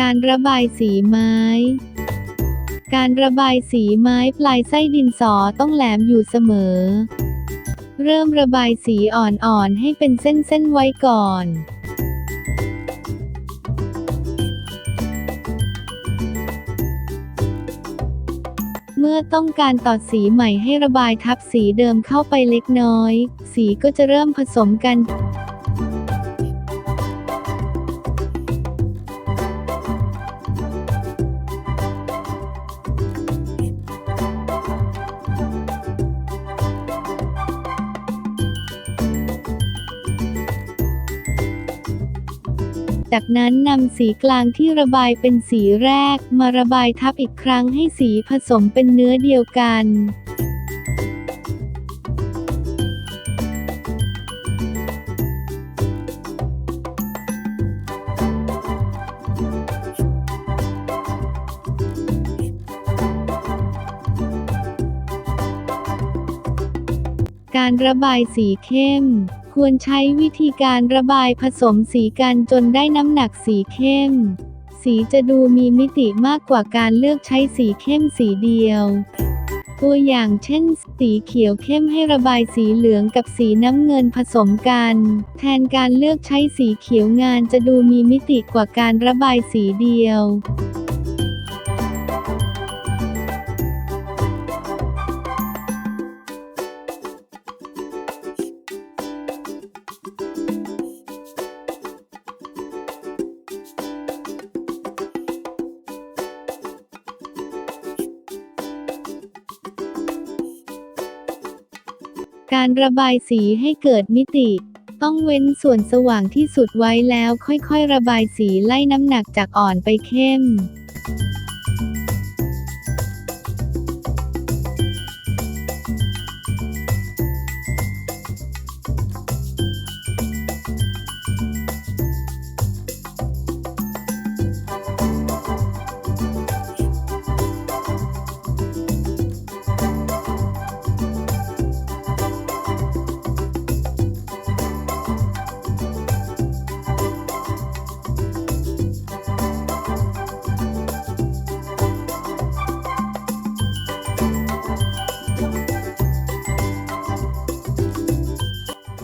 การระบายสีไม้ การระบายสีไม้ปลายไส้ดินสอต้องแหลมอยู่เสมอ เริ่มระบายสีอ่อนๆให้เป็นเส้นๆไว้ก่อนเมื่อต้องการต่อสีใหม่ให้ระบายทับสีเดิมเข้าไปเล็กน้อย สีก็จะเริ่มผสมกัน จากนั้นนำสีกลางที่ระบายเป็นสีแรก มาระบายทับอีกครั้งให้สีผสมเป็นเนื้อเดียวกันการระบายสีเข้ม ควรใช้วิธีการระบายผสมสีกันจนได้น้ำหนักสีเข้ม สีจะดูมีมิติมากกว่าการเลือกใช้สีเข้มสีเดียว ตัวอย่างเช่น สีเขียวเข้มให้ระบายสีเหลืองกับสีน้ำเงินผสมกัน แทนการเลือกใช้สีเขียวงานจะดูมีมิติกว่าการระบายสีเดียว การระบายสีให้เกิดมิติ ต้องเว้นส่วนสว่างที่สุดไว้แล้วค่อยๆ ระบายสีไล่น้ำหนักจากอ่อนไปเข้ม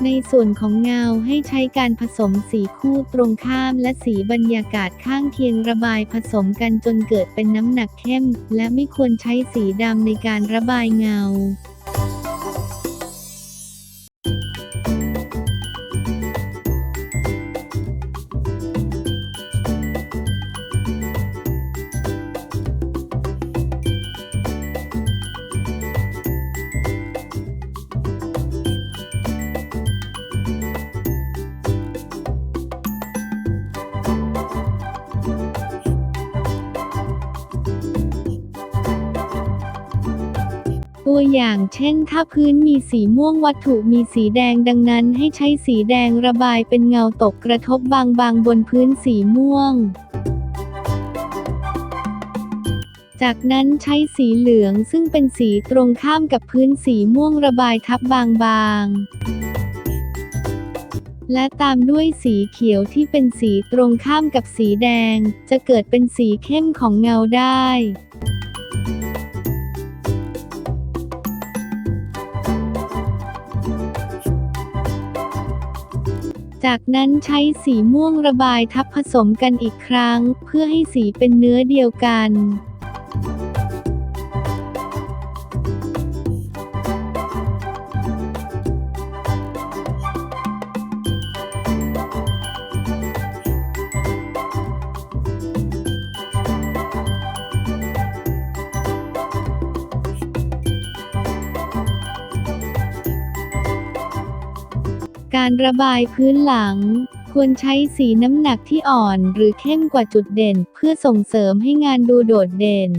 ในส่วนของเงาให้ใช้การผสมสีคู่ตรงข้ามและสีบรรยากาศข้างเคียงระบายผสมกันจนเกิดเป็นน้ำหนักเข้ม และไม่ควรใช้สีดำในการระบายเงา ตัวอย่างเช่น ถ้าพื้นมีสีม่วงวัตถุมีสีแดงดังนั้นให้ใช้สีแดงระบายเป็นเงาตกกระทบบางๆบนพื้นสีม่วงจากนั้นใช้สีเหลืองซึ่งเป็นสีตรงข้ามกับพื้นสีม่วงระบายทับบางๆ และตามด้วยสีเขียวที่เป็นสีตรงข้ามกับสีแดง จะเกิดเป็นสีเข้มของเงาได้ จากนั้นใช้สีม่วงระบายทับผสมกันอีกครั้ง เพื่อให้สีเป็นเนื้อเดียวกัน การระบายพื้นหลัง ควรใช้สีน้ำหนักที่อ่อนหรือเข้มกว่าจุดเด่น เพื่อส่งเสริมให้งานดูโดดเด่น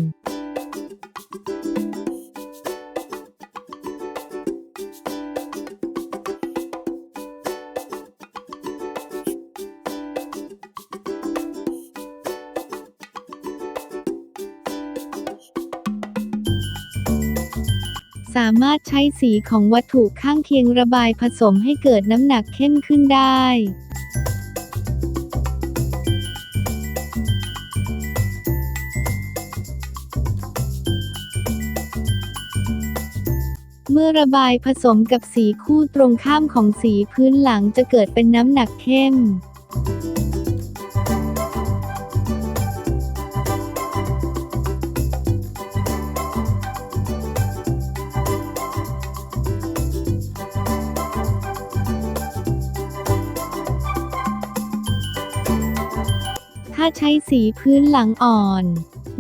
สามารถใช้สีของวัตถุข้างเคียงระบายผสมให้เกิดน้ำหนักเข้มขึ้นได้เมื่อระบายผสมกับสีคู่ตรงข้ามของสีพื้นหลังจะเกิดเป็นน้ำหนักเข้ม ใช้สีพื้นหลังอ่อน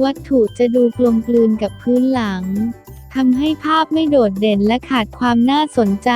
วัตถุจะดูกลมกลืนกับพื้นหลังทำให้ภาพไม่โดดเด่นและขาดความน่าสนใจ